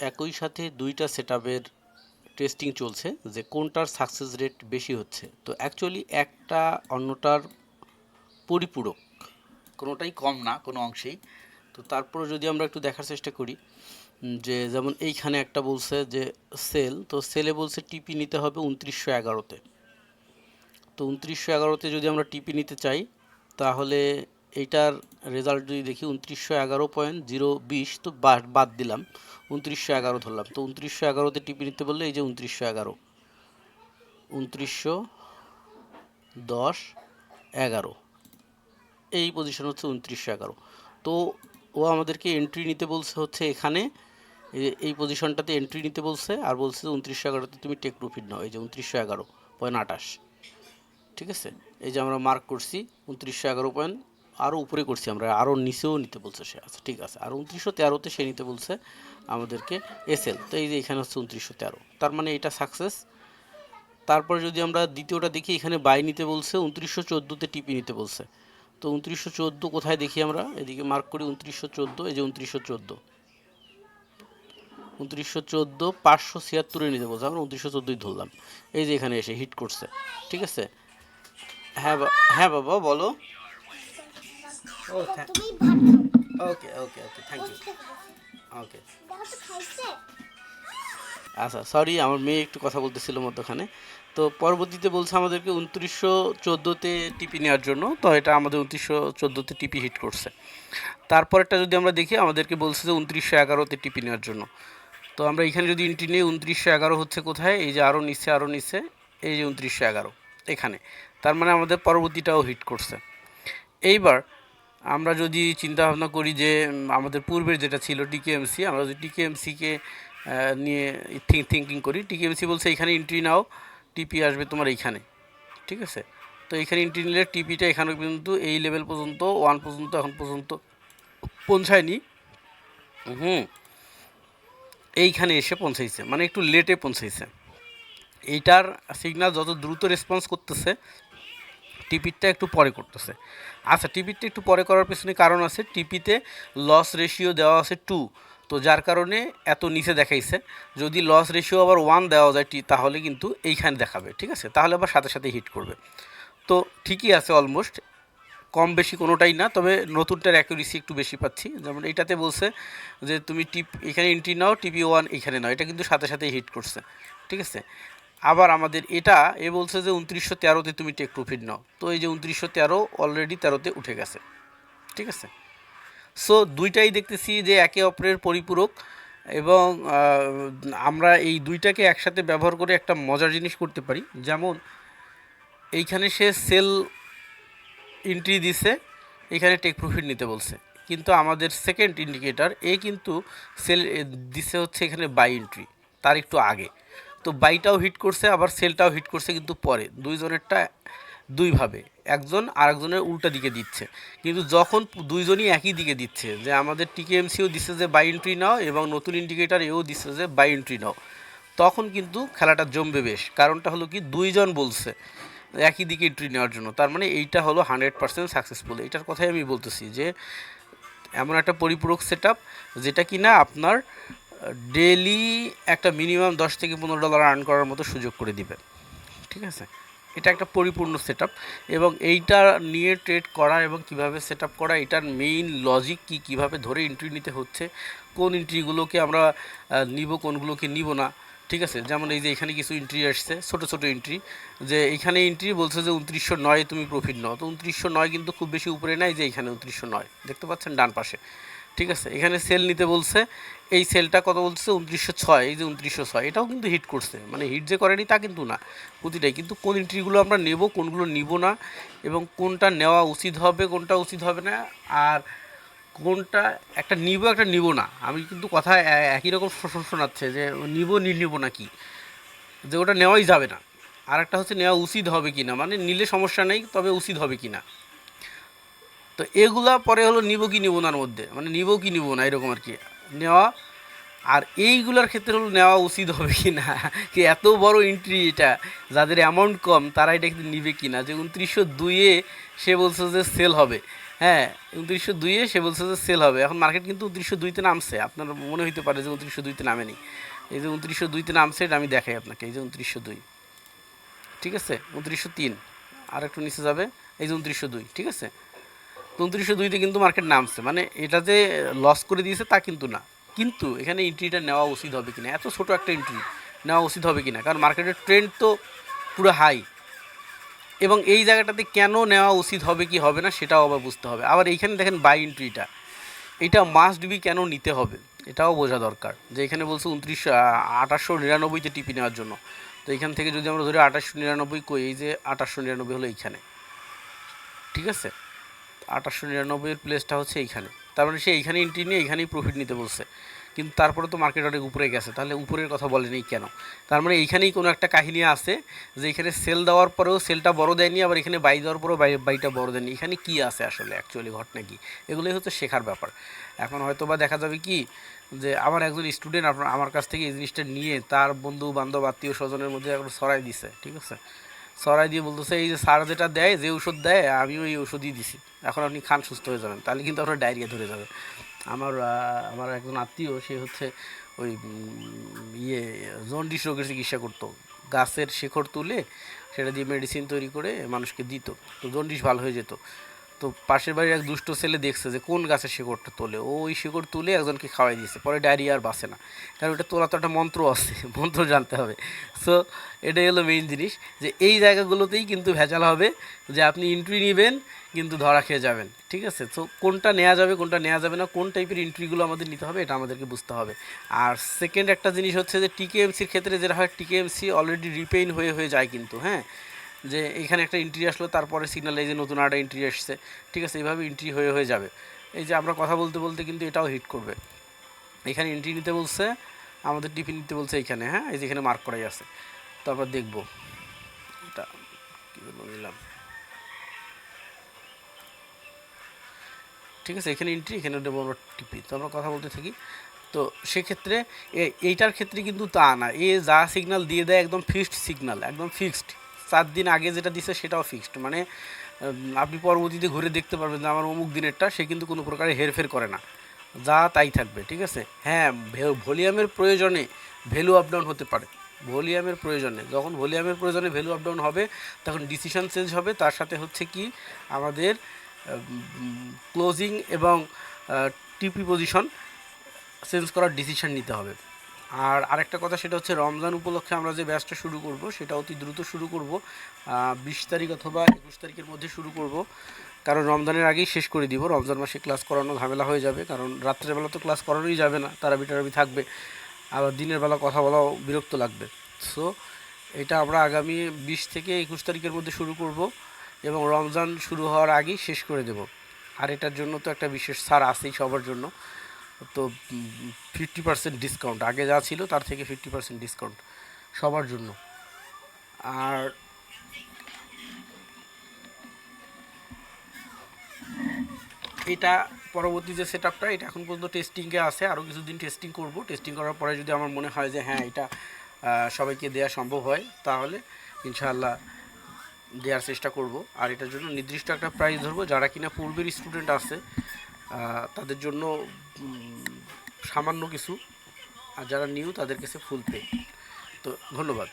একই সাথে দুইটা সেটআপের টেস্টিং চলছে যে কোনটার সাকসেস রেট বেশি হচ্ছে। তো অ্যাকচুয়ালি একটা অন্যটার পরিপূরক, কোনোটাই কম না, কোনো অংশেই। তো তারপরে যদি আমরা একটু দেখার চেষ্টা করি যে যেমন এইখানে একটা বলছে যে সেল তো সেলে বলছে টিপি নিতে হবে উনত্রিশশো এগারোতে। তো উনত্রিশশো এগারোতে যদি আমরা টিপি নিতে চাই, তাহলে এইটার রেজাল্ট যদি দেখি উনত্রিশশো এগারো পয়েন্ট জিরো বিশ, তো বাদ দিলাম। উনত্রিশশো এগারো ধরলাম। তো উনত্রিশশো এগারোতে টিপি নিতে বললে এই যে উনত্রিশশো এগারো। উনত্রিশশো দশ এগারো। এই পজিশন হচ্ছে উনত্রিশশো এগারো। তো ও আমাদেরকে এন্ট্রি নিতে বলছে হচ্ছে এখানে। এই- পজিশনটাতে এন্ট্রি নিতে বলছে আর বলছে যে উনত্রিশশো এগারোতে তুমি টেক প্রফিট নাও। এই যে উনত্রিশশো এগারো পয়েন্ট আঠাশ। ঠিক আছে? এই যে আমরা মার্ক করছি, উনত্রিশশো এগারো পয়েন্ট আরও উপরে করছি আমরা আরও নিচেও নিতে বলছে সে। আচ্ছা ঠিক আছে। আর উনত্রিশশো তেরোতে সে নিতে বলছে আমাদেরকে এসএল তো এই যে এখানে হচ্ছে উনত্রিশশো তেরো। তার মানে এটা সাকসেস তারপরে যদি আমরা দ্বিতীয়টা দেখি, এখানে বাই নিতে বলছে, উনত্রিশশো চোদ্দোতে টিপি নিতে বলছে। তো উনত্রিশশো চোদ্দ কোথায় দেখি আমরা? এদিকে মার্ক করি উনত্রিশশো চোদ্দ, এই যে উনত্রিশশো চোদ্দ। উনত্রিশশো চোদ্দ পাঁচশো ছিয়াত্তরে নিতে বলছে। আমরা উনত্রিশশো চোদ্দোই ধরলাম। এই যে এখানে এসে হিট করছে। ঠিক আছে? হ্যাঁ হ্যাঁ বাবা, বলো। ও ভাত ওকে okay okay thank you okay আচ্ছা সরি আমার মেয়ে একটু কথা বলতেছিল মধ্যখানে। তো পরবর্তীতে বলছে আমাদেরকে উনত্রিশশো চোদ্দোতে টিপি নেওয়ার জন্য। তো এটা আমাদের উনত্রিশশো চোদ্দোতে টিপি হিট করছে। তারপরটা যদি আমরা দেখি আমাদেরকে বলছে যে উনত্রিশশো এগারোতে টিপি নেওয়ার জন্য। তো আমরা এখানে যদি এন্ট্রি নিই উনত্রিশশো এগারো হচ্ছে কোথায়? এই যে আরও নিচে আরও নিচে এই যে উনত্রিশশো এগারো এখানে। তার মানে আমাদের পরবর্তীটাও হিট করছে। এইবার আমরা যদি চিন্তা ভাবনা করি যে আমাদের পূর্বের যেটা ছিল টিকেএমসি, আমরা যদি টিকেএমসিকে নিয়ে থিঙ্কিং করি, টিকেএমসি বলছে, এখানে এন্ট্রি নাও টিপি আসবে তোমার এইখানে। ঠিক আছে? তো এখানে এন্ট্রি নিলে টিপিটা এখানে পর্যন্ত এই লেভেল পর্যন্ত ওয়ান পর্যন্ত, এখন পর্যন্ত পৌঁছায়নি। হুম। এইখানে এসে পৌঁছাইছে মানে একটু লেটে পৌঁছাইছে। এইটার সিগন্যাল যত দ্রুত রেসপন্স করতেছে টিপিটটা একটু পরে করতেছে। আচ্ছা টিপিটটা একটু পরে করার পিছনে কারণ আছে, টিপিতে লস রেশিও দেওয়া আছে টু তো যার কারণে এত নিচে দেখাইছে। যদি লস রেশিও আবার ওয়ান দেওয়া যায়, টি তাহলে কিন্তু এইখানে দেখাবে, ঠিক আছে? তাহলে আবার সাথে সাথে হিট করবে। তো ঠিকই আছে অলমোস্ট কম বেশি কোনোটাই না, তবে নতুনটার অ্যাকুরেসি একটু বেশি পাচ্ছি। যেমন এটাতে বলছে যে, তুমি টিপ এখানে এন্ট্রি নাও, টিপি ওয়ান এখানে নাও। এটা কিন্তু সাথে সাথে হিট করছে, ঠিক আছে? আবার আমাদের এটা, এ বলছে যে উনত্রিশশো তেরোতে তুমি টেক প্রফিট নাও। তো এই যে উনত্রিশশো তেরো অলরেডি তেরোতে উঠে গেছে। ঠিক আছে? সো দুইটাই দেখতেছি যে একে অপরের পরিপূরক এবং আমরা এই দুইটাকে একসাথে ব্যবহার করে একটা মজার জিনিস করতে পারি। যেমন, এইখানে সে সেল এন্ট্রি দিছে, এখানে টেক প্রফিট নিতে বলছে। কিন্তু আমাদের সেকেন্ড ইন্ডিকেটর এ কিন্তু সেল দিছে হচ্ছে এখানে বাই এন্ট্রি তার একটু আগে। তো বাইটাও হিট করছে, আবার সেলটাও হিট করছে কিন্তু পরে। দুইজনেরটা দুইভাবে। একজন আরেকজনের উল্টা দিকে দিচ্ছে। কিন্তু যখন দুইজনই একই দিকে দিচ্ছে, যে আমাদের টিকেএমসিও দিচ্ছে যে বাই এন্ট্রি নাও এবং নতুন ইন্ডিকেটার এও দিচ্ছে যে বাই এন্ট্রি নাও, তখন কিন্তু খেলাটা জমবে বেশ। কারণটা হলো কি, দুইজন বলছে একই দিকে এন্ট্রি নেওয়ার জন্য। তার মানে এইটা হলো হান্ড্রেড পার্সেন্ট সাকসেসফুল এইটার কথাই আমি বলতেছি যে, এমন একটা পরিপূরক সেট যেটা কি না আপনার ডেলি একটা মিনিমাম দশ থেকে পনেরো ডলার আর্ন করার মতো সুযোগ করে দিবে ঠিক আছে? এটা একটা পরিপূর্ণ সেট এবং এইটা নিয়ে ট্রেড করা এবং কীভাবে সেট করা, এটার মেইন লজিক কি, কীভাবে ধরে এন্ট্রি নিতে হচ্ছে, কোন এন্ট্রিগুলোকে আমরা নিব, কোনগুলোকে নিব না, ঠিক আছে? যেমন এই যে এখানে কিছু এন্ট্রি আসছে, ছোট ছোট এন্ট্রি যে এখানে এন্ট্রি বলছে যে উনত্রিশশো নয় তুমি প্রফিট নাও। তো উনত্রিশশো নয় কিন্তু খুব বেশি উপরে নাই যে এখানে উনত্রিশশো নয়। দেখতে পাচ্ছেন ডান পাশে। ঠিক আছে? এখানে সেল নিতে বলছে, এই সেলটা কত বলছে? উনত্রিশশো ছয়, এই যে উনত্রিশশো ছয়, এটাও কিন্তু হিট করছে। মানে হিট যে করেনি তা কিন্তু না, প্রতিটাই। কিন্তু কোন এন্ট্রিগুলো আমরা নেব, কোনগুলো নিব না, এবং কোনটা নেওয়া উচিত হবে, কোনটা উচিত হবে না, আর কোনটা একটা নিব একটা নিব না। আমি কিন্তু কথা একই রকম শোনাচ্ছে যে নিব, নি, নিব না কি? যে ওটা নেওয়াই যাবে না। আর একটা হচ্ছে নেওয়া উচিত হবে কি না মানে নিলে সমস্যা নেই, তবে উচিত হবে কি না তো এগুলা পরে হলো নিব কি নিব নার মধ্যে। মানে নিব কি নিব না, এরকম আর কি। নেওয়া, আর এইগুলোর ক্ষেত্রে হলো নেওয়া উচিত হবে কি না? কি এত বড় এন্ট্রি এটা, যাদের অ্যামাউন্ট কম, তারা এটা কিন্তু নিবে কি না? যে উনত্রিশশো দুইয়ে সে বলছে যে সেল হবে। হ্যাঁ উনত্রিশশো দুইয়ে সে বলছে যে সেল হবে। এখন মার্কেট কিন্তু উনত্রিশশো দুইতে নামছে। আপনার মনে হইতে পারে যে উনত্রিশশো দুইতে নামেনি। এই যে উনত্রিশশো দুইতে নামছে, এটা আমি দেখাই আপনাকে। এই যে উনত্রিশশো দুই। ঠিক আছে? উনত্রিশশো তিন। আর একটু নিচে যাবে। এই যে উনত্রিশশো দুই। ঠিক আছে? উনত্রিশশো দুইতে কিন্তু মার্কেট নামছে। মানে এটা যে লস করে দিয়েছে তা কিন্তু না। কিন্তু এখানে এন্ট্রিটা নেওয়া উচিত হবে কিনা? এত ছোট একটা এন্ট্রি নেওয়া উচিত হবে কিনা? কারণ মার্কেটের ট্রেন্ড তো পুরো হাই এবং এই জায়গাটাতে কেন নেওয়া উচিত হবে কি হবে না সেটাও আবার বুঝতে হবে। আবার এইখানে দেখেন বাই এন্ট্রিটা এটা মাস্ট বি কেন নিতে হবে? এটাও বোঝা দরকার। যে এখানে বলছে উনত্রিশশো আঠাশশো নিরানব্বইতে টিপি নেওয়ার জন্য। তো এখান থেকে যদি আমরা ধরি আঠাশশো নিরানব্বই কই? এই যে আঠাশশো নিরানব্বই হলো এইখানে। ঠিক আছে? আঠাশশো নিরানব্বইয়ের প্লেসটা হচ্ছে এইখানে। তার মানে সে এইখানে এন্ট্রি নিয়ে এইখানেই প্রফিট নিতে বলছে। কিন্তু তারপরে তো মার্কেট অনেক উপরে গেছে। তাহলে উপরের কথা বলেনি কেন? তার মানে এইখানেই কোনো একটা কাহিনী আছে যে এখানে সেল দেওয়ার পরেও সেলটা বড় দেয়নি, আবার এখানে বাই দেওয়ার পরেও বাই বাইটা বড় দেয়নি। এখানে কি আছে আসলে অ্যাকচুয়ালি ঘটনা কি? এগুলোই হচ্ছে শেখার ব্যাপার। এখন হয়তো বা দেখা যাবে কি যে আমার একজন স্টুডেন্ট আপনার, আমার কাছ থেকে এই জিনিসটা নিয়ে তার বন্ধু বান্ধব আত্মীয় স্বজনের মধ্যে এখন ছড়াই দিছে, ঠিক আছে? ছড়াই দিয়ে বলতেছে, এই যে সার যেটা দেয়, যে ওষুধ দেয়, আমিও এই ওষুধই দিছি। এখন আপনি খান, সুস্থ হয়ে যাবেন। তাহলে কিন্তু আপনার ডায়রিয়া ধরে যাবে। আমার আমার একজন আত্মীয়, সে হচ্ছে ওই ইয়ে জন্ডিস রোগের চিকিৎসা করতো। গাছের শেখর তুলে সেটা দিয়ে মেডিসিন তৈরি করে মানুষকে দিত। তো জন্ডিস ভালো হয়ে যেত। তো পাশের বাড়ির এক দুষ্ট ছেলে দেখছে যে কোন গাছের শিকড়টা তোলে? ও ওই শিকড় তুলে একজনকে খাওয়াই দিয়েছে। পরে ডায়রিয়া আর বাসে না। কারণ ওটা তোলা তো একটা মন্ত্র আছে, মন্ত্র জানতে হবে। সো এটাই হলো মেইন জিনিস যে এই জায়গাগুলোতেই কিন্তু ভেজাল হবে যে আপনি এন্ট্রি নেবেন, কিন্তু ধরা খেয়ে যাবেন। ঠিক আছে? তো কোনটা নেওয়া যাবে, কোনটা নেওয়া যাবে না, কোন টাইপের এন্ট্রিগুলো আমাদের নিতে হবে, এটা আমাদেরকে বুঝতে হবে। আর সেকেন্ড একটা জিনিস হচ্ছে যে টিকেএমসির ক্ষেত্রে যেটা হয় টিকেএমসি অলরেডি রিপেইন হয়ে হয়ে যায় কিন্তু হ্যাঁ? যে এখানে একটা এন্ট্রি আসলো, তারপরে সিগনাল এই যে নতুন একটা এন্ট্রি আসছে ঠিক আছে, এইভাবে এন্ট্রি হয়ে হয়ে যাবে। এই যে আমরা কথা বলতে বলতে কিন্তু এটাও হিট করবে। এখানে এন্ট্রি নিতে বলছে, আমাদের টিফিন নিতে বলছে এখানে হ্যাঁ? এই যে এখানে মার্ক করাই আছে। তারপর দেখব। এটা কী বলব নিলাম। ঠিক আছে, এখানে এন্ট্রি এখানে দেবো আমরা টিপি তো আমরা কথা বলতে থাকি। তো সেক্ষেত্রে এইটার ক্ষেত্রে কিন্তু তা না। এ যা সিগন্যাল দিয়ে দেয়, একদম ফিক্সড সিগনাল একদম ফিক্সড চার দিন আগে যেটা দিছে সেটাও ফিক্সড মানে আপনি পরবর্তীতে ঘুরে দেখতে পারবেন যে আমার অমুক দিনেরটা, সে কিন্তু কোনো প্রকারে হেরফের করে না। যা তাই থাকবে, ঠিক আছে? হ্যাঁ ভলিউমের প্রয়োজনে ভ্যালু আপ ডাউন হতে পারে। ভলিউমের প্রয়োজনে, যখন ভলিউমের প্রয়োজনে ভ্যালু আপ ডাউন হবে, তখন ডিসিশন চেঞ্জ হবে। তার সাথে হচ্ছে কি, আমাদের ক্লোজিং এবং টিপি পজিশন চেঞ্জ করার ডিসিশন নিতে হবে। আর আরেকটা কথা, সেটা হচ্ছে রমজান উপলক্ষে আমরা যে ব্যাচটা শুরু করব সেটা অতি দ্রুত শুরু করব। বিশ তারিখ অথবা একুশ তারিখের মধ্যে শুরু করব। কারণ রমজানের আগেই শেষ করে দিব। রমজান মাসে ক্লাস করানো ঝামেলা হয়ে যাবে, কারণ রাত্রেবেলা তো ক্লাস করানোই যাবে না তারা বিটারাবি থাকবে। আবার দিনের বেলা কথা বলাও বিরক্ত লাগবে। সো এটা আমরা আগামী বিশ থেকে একুশ তারিখের মধ্যে শুরু করব এবং রমজান শুরু হওয়ার আগেই শেষ করে দেব। আর এটার জন্য তো একটা বিশেষ ছাড় আছেই সবার জন্য। তো ফিফটি পার্সেন্ট ডিসকাউন্ট আগে যা ছিল তার থেকে ফিফটি পার্সেন্ট ডিসকাউন্ট সবার জন্য। আর এটা পরবর্তী যে সেট আপটা এটা এখন পর্যন্ত টেস্টিংয়ে আছে। আরও কিছুদিন টেস্টিং করব। টেস্টিং করার পরে যদি আমার মনে হয় যে হ্যাঁ এটা সবাইকে দেওয়া সম্ভব হয়, তাহলে ইনশাআল্লাহ দেওয়ার চেষ্টা করব। আর এটার জন্য নির্দিষ্ট একটা প্রাইস ধরবো। যারা কিনা পূর্বের স্টুডেন্ট আছে তাদের জন্য সামান্য কিছু। আর যারা নিউ তাদের কাছে ফুল পে তো ধন্যবাদ।